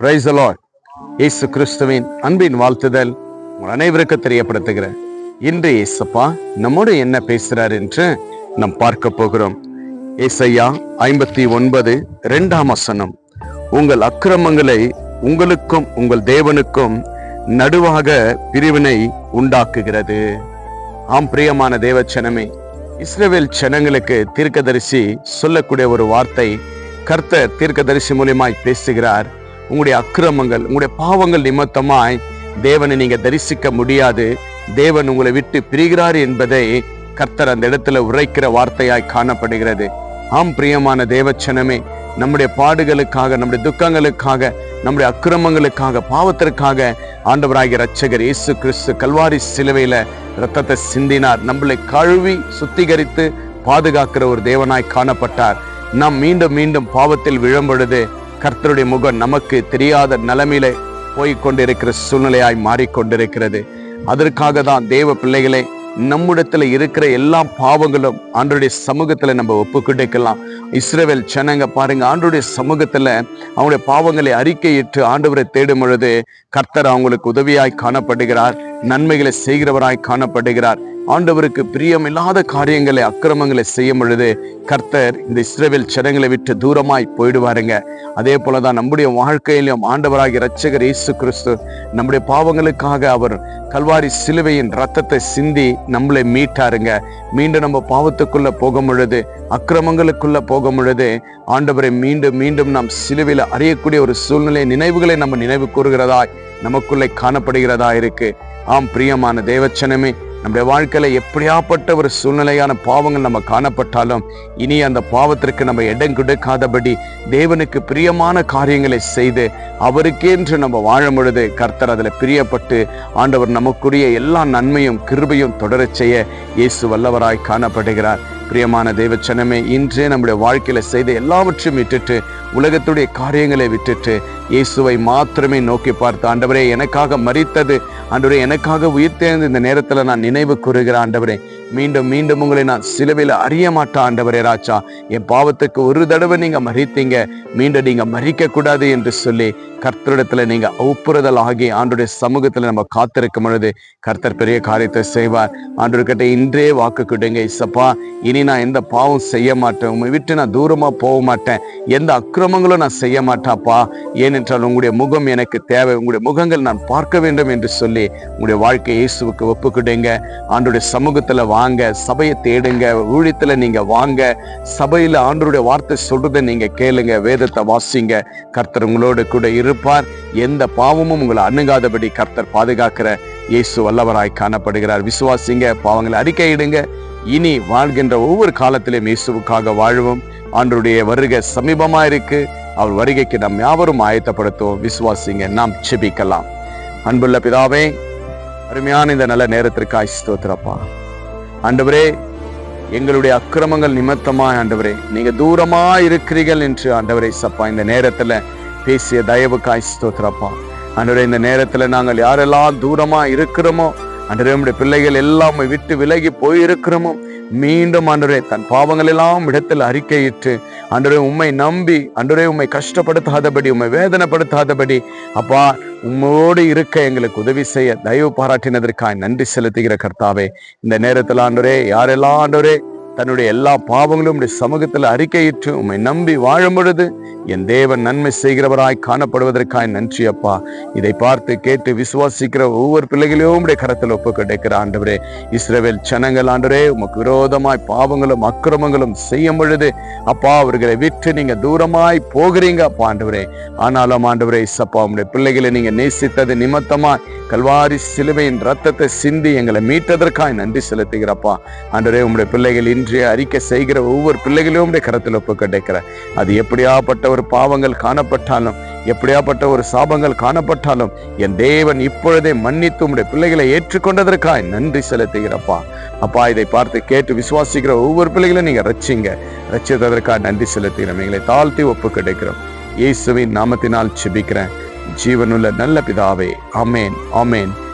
Price Lord இயேசு கிறிஸ்துவின் அன்பின் வாழ்த்துதல் உங்கள் அனைவருக்கு தெரியப்படுத்துகிறேன். இன்று இயேசப்பா நம்மோடு என்ன பேசுகிறார் என்று நாம் பார்க்க போகிறோம். ஏசையா ஐம்பத்தி ஒன்பது இரண்டாம் வசனம். உங்கள் அக்கிரமங்களை உங்களுக்கும் உங்கள் தேவனுக்கும் நடுவாக பிரிவினை உண்டாக்குகிறது. ஆம் பிரியமான தேவச்சனமே இஸ்ரேவேல் ஜனங்களுக்கு தீர்க்கதரிசி சொல்லக்கூடிய ஒரு வார்த்தை கர்த்தர் தீர்க்கதரிசி மூலியமாய் பேசுகிறார். உங்களுடைய அக்கிரமங்கள் உங்களுடைய பாவங்கள் நிமித்தமாய் தேவனை நீங்க தரிசிக்க முடியாது. தேவன் உங்களை விட்டு பிரிகிறார் என்பதை கர்த்தர் அந்த இடத்துல உரைக்கிற வார்த்தையாய் காணப்படுகிறது. ஆம் பிரியமான தேவச்சனமே நம்முடைய பாடுகளுக்காக நம்முடைய துக்கங்களுக்காக நம்முடைய அக்கிரமங்களுக்காக பாவத்திற்காக ஆண்டவராகிய ரட்சகர் இயேசு கிறிஸ்து கல்வாரி சிலுவையில ரத்தத்தை சிந்தினார். நம்மளை கழுவி சுத்திகரித்து பாதுகாக்கிற ஒரு தேவனாய் காணப்பட்டார். நாம் மீண்டும் மீண்டும் பாவத்தில் விழும்பொழுது கர்த்தருடைய முகம் நமக்கு தெரியாத நிலைமையில போய் கொண்டிருக்கிற சூழ்நிலையாய் மாறிக்கொண்டிருக்கிறது. அதற்காக தான் தேவ பிள்ளைகளை நம்மிடத்துல இருக்கிற எல்லா பாவங்களும் ஆண்டுடைய சமூகத்துல நம்ம ஒப்பு கொடுக்கலாம் இஸ்ரேவேல் ஜனங்க பாருங்க ஆண்டுடைய சமூகத்துல அவங்களுடைய பாவங்களை அறிக்கையிட்டு ஆண்டவரை தேடும் பொழுது கர்த்தர் அவங்களுக்கு உதவியாய் காணப்படுகிறார். நன்மைகளை செய்கிறவராய் காணப்படுகிறார். ஆண்டவருக்கு பிரியமில்லாத காரியங்களை அக்கிரமங்களை செய்யும் பொழுது கர்த்தர் இந்த இஸ்ரேவேல் சடங்களை விட்டு தூரமாய் போயிடுவாருங்க. அதே போலதான் நம்முடைய வாழ்க்கையிலும் ஆண்டவராகிய இரட்சகர் இயேசு கிறிஸ்து நம்முடைய பாவங்களுக்காக அவர் கல்வாரி சிலுவையின் ரத்தத்தை சிந்தி நம்மளை மீட்டாருங்க. மீண்டும் நம்ம பாவத்துக்குள்ள போகும் பொழுது அக்கிரமங்களுக்குள்ள போகும் பொழுது ஆண்டவரை மீண்டும் மீண்டும் நாம் சிலுவையில் அறியக்கூடிய ஒரு சூழ்நிலை நினைவுகளை நம்ம நினைவு கூறுகிறதாய் நமக்குள்ளே காணப்படுகிறதா இருக்கு. ஆம் பிரியமான தேவச்சனமே நம்முடைய வாழ்க்கையில எப்படியாப்பட்ட ஒரு சூழ்நிலையான பாவங்கள் நம்ம காணப்பட்டாலும் இனி அந்த பாவத்திற்கு நம்ம இடம் கொடுக்காதபடி தேவனுக்கு பிரியமான காரியங்களை செய்து அவருக்கேன்று நம்ம வாழும் பொழுது கர்த்தர் அதில் பிரியப்பட்டு ஆண்டவர் நமக்குரிய எல்லா நன்மையும் கிருபையும் தொடரச் செய்ய இயேசு வல்லவராய் காணப்படுகிறார். பிரியமான தேவச்சனமே இன்றே நம்முடைய வாழ்க்கையில செய்த எல்லாவற்றையும் விட்டுட்டு உலகத்துடைய காரியங்களை விட்டுட்டு இயேசுவை மாத்திரமே நோக்கி பார்த்து ஆண்டவரே எனக்காக மறித்தது ஆண்டவரே எனக்காக உயிர்த்தெழுந்த இந்த நேரத்துல நான் நினைவு கூறுகிற ஆண்டவரே மீண்டும் மீண்டும் உங்களை நான் சிலுவையில் அறிய மாட்டேன் ஆண்டவரே ராஜா. என் பாவத்துக்கு ஒரு தடவை நீங்க மறித்தீங்க மீண்டும் நீங்க மறிக்க கூடாது என்று சொல்லி கர்த்தரிடத்தில் நீங்க ஒப்புறுதல் ஆகி ஆண்டுடைய சமூகத்துல நம்ம காத்திருக்கும் பொழுது கர்த்தர் பெரிய காரியத்தை செய்வார். ஆண்டவர்கிட்ட இன்றே வாக்கு கொடுங்க இசப்பா இனி நான் எந்த பாவம் செய்ய மாட்டேன். உண்மை விட்டு நான் தூரமா போக மாட்டேன். எந்த அக்கிரமங்களும் நான் செய்ய மாட்டாப்பா ஏனென்றால் உங்களுடைய முகம் எனக்கு தேவை. உங்களுடைய முகங்கள் நான் பார்க்க வேண்டும் என்று சொல்லி உங்களுடைய வாழ்க்கை இயேசுவுக்கு ஒப்புக்கிடுங்க. ஆண்டுடைய சமூகத்தில் வாங்க சபையை தேடுங்க ஊழியத்தில் நீங்கள் வாங்க சபையில் ஆண்டருடைய வார்த்தை சொல்றதை நீங்கள் கேளுங்க வேதத்தை வாசிங்க. கர்த்தர் உங்களோடு கூட இருப்பார். எந்த பாவமும் உங்களை அணுகாதபடி கர்த்தர் பாதுகாக்கிற இயேசு வல்லவராய் காணப்படுகிறார். விசுவாசிங்க பாவங்களை அறிக்கையிடுங்க. இனி வாழ்கின்ற ஒவ்வொரு காலத்திலும் இயேசுவுக்காக வாழ்வோம். ஆண்டருடைய வருகை சமீபமாக இருக்குது அவர் வருகைக்கு நாம் யாவரும் ஆயத்தப்படுத்துவோம் விசுவாசிங்க நாம் செபிக்கலாம் அன்புள்ள பிதாவே அருமையான இந்த நல்ல நேரத்திற்கு ஸ்தோத்திரப்பா. ஆண்டவரே எங்களுடைய அக்கிரமங்கள் நிமித்தமாக ஆண்டவரே நீங்க தூரமா இருக்கிறீர்கள் என்று ஆண்டவரே சப்பா இந்த நேரத்துல பேசிய தயவுக்காய் ஸ்தோத்திரப்பா. ஆண்டவரே இந்த நேரத்துல நாங்கள் யாரெல்லாம் தூரமா இருக்கிறோமோ அன்றரே நம்முடைய பிள்ளைகள் எல்லாம் விட்டு விலகி போயிருக்கிறோமோ? மீண்டும் அன்றரே தன் பாவங்கள் எல்லாம் இடத்தில் அறிக்கையிட்டு அன்றரே உம்மை நம்பி அன்றரே உம்மை கஷ்டப்படுத்தாதபடி உண்மை வேதனைப்படுத்தாதபடி அப்பா உம்மோடு இருக்க எங்களுக்கு உதவி செய்ய தயவு பாராட்டினதற்காக நன்றி செலுத்துகிற கர்த்தாவே. இந்த நேரத்தில் ஆண்டோரே யாரெல்லாம் ஆண்டோரே தன்னுடைய எல்லா பாவங்களும் உடைய சமூகத்தில் அறிக்கையிட்டு உம்மை நம்பி வாழும் பொழுது என் தேவன் நன்மை செய்கிறவராய் காணப்படுவதற்காய் நன்றி அப்பா. இதை பார்த்து கேட்டு விசுவாசிக்கிற ஒவ்வொரு பிள்ளைகளையும் உடைய கரத்தில் ஒப்பு கிடைக்கிற ஆண்டவரே இஸ்ரேவேல் ஜனங்கள் ஆண்டவரே உமக்கு விரோதமாய் பாவங்களும் அக்கிரமங்களும் செய்யும் பொழுது அப்பா அவர்களை விட்டு நீங்க தூரமாய் போகிறீங்க அப்பா ஆண்டவரே. ஆனாலும் ஆண்டவரே இசப்பா உடைய பிள்ளைகளை நீங்க நேசித்தது நிமித்தமாய் கல்வாரி சிலுவையின் ரத்தத்தை சிந்தி எங்களை மீட்டதற்காய் நன்றி செலுத்துகிறப்பா ஆண்டவரே உங்களுடைய பிள்ளைகள் என்று அறிக்கை செய்கிற ஒவ்வொரு பிள்ளைகளையும் கரத்தில் ஒப்பு கிடைக்கிற அது எப்படியாப்பட்ட ஒரு பாவங்கள் காணப்பட்டாலும் எப்படியாப்பட்ட ஒரு சாபங்கள் காணப்பட்டாலும் என் தேவன் இப்பொழுதே மன்னித்து உடைய பிள்ளைகளை ஏற்றுக்கொண்டதற்காய் நன்றி செலுத்துகிறப்பா. அப்பா இதை பார்த்து கேட்டு விசுவாசிக்கிற ஒவ்வொரு பிள்ளைகளும் நீங்க ரச்சிங்க ரச்சித்ததற்காக நன்றி செலுத்துகிறோம். எங்களை தாழ்த்தி ஒப்பு கிடைக்கிறோம் இயேசுவின் நாமத்தினால் செபிக்கிறேன். ஜீவனுள்ள நல்ல பிதாவே. அமேன் ஆமேன்.